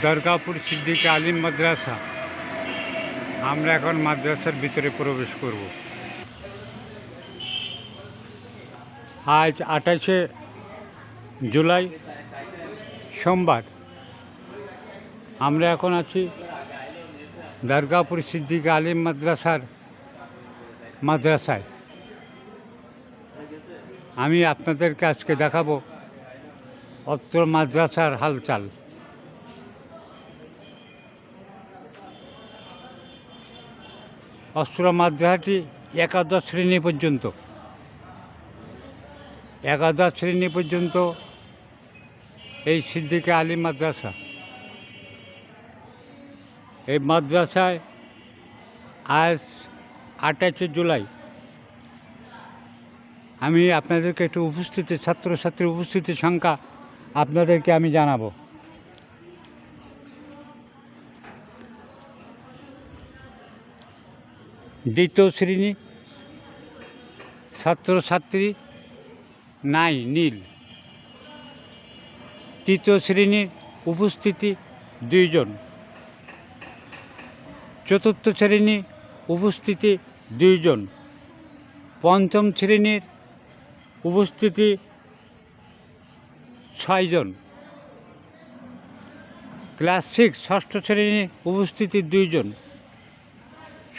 দরগাপুর সিদ্দিক আলিম মাদ্রাসা। আমরা এখন মাদ্রাসার ভিতরে প্রবেশ করব। আজ আঠাশে জুলাই সোমবার। আমরা এখন আছি দরগাপুর সিদ্দিক আলিম মাদ্রাসার মাদ্রাসায়। আমি আপনাদেরকে আজকে দেখাবো অত্র মাদ্রাসার হালচাল। অস্ত্র মাদ্রাসাটি একাদশ শ্রেণি পর্যন্ত। একাদশ শ্রেণি পর্যন্ত এই সিদ্দিকে আলী মাদ্রাসা। এই মাদ্রাসায় আজ আঠাশে জুলাই। আমি আপনাদেরকে একটু উপস্থিতি, ছাত্রছাত্রীর উপস্থিতির সংখ্যা আপনাদেরকে আমি জানাব। দ্বিতীয় শ্রেণি, ছাত্রছাত্রী, নাই, নীল। তৃতীয় শ্রেণির উপস্থিতি, দুইজন। চতুর্থ শ্রেণি, উপস্থিতি, দুইজন। পঞ্চম শ্রেণির, উপস্থিতি, ছয়জন। ক্লাস সিক্স, ষষ্ঠ শ্রেণির উপস্থিতি, দুইজন।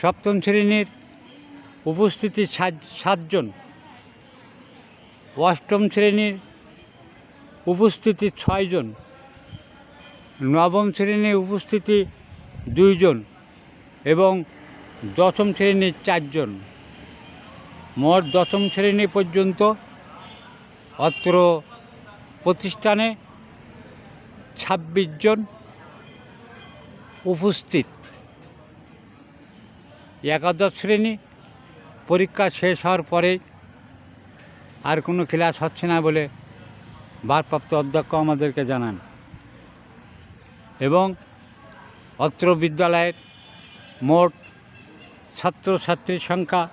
সপ্তম শ্রেণির উপস্থিতি সাত- সাতজন। অষ্টম শ্রেণির উপস্থিতি ছয়জন। নবম শ্রেণির উপস্থিতি দুইজন এবং দশম শ্রেণির চারজন। মোট দশম শ্রেণি পর্যন্ত অত্র প্রতিষ্ঠানে ছাব্বিশ জন উপস্থিত। একাদশ শ্রেণি, পরীক্ষা শেষ হওয়ার পরে আর কোনো ক্লাস হচ্ছে না বলে ভারপ্রাপ্ত অধ্যক্ষ আমাদেরকে জানান। এবং অত্র বিদ্যালয়ের মোট ছাত্রছাত্রীর সংখ্যা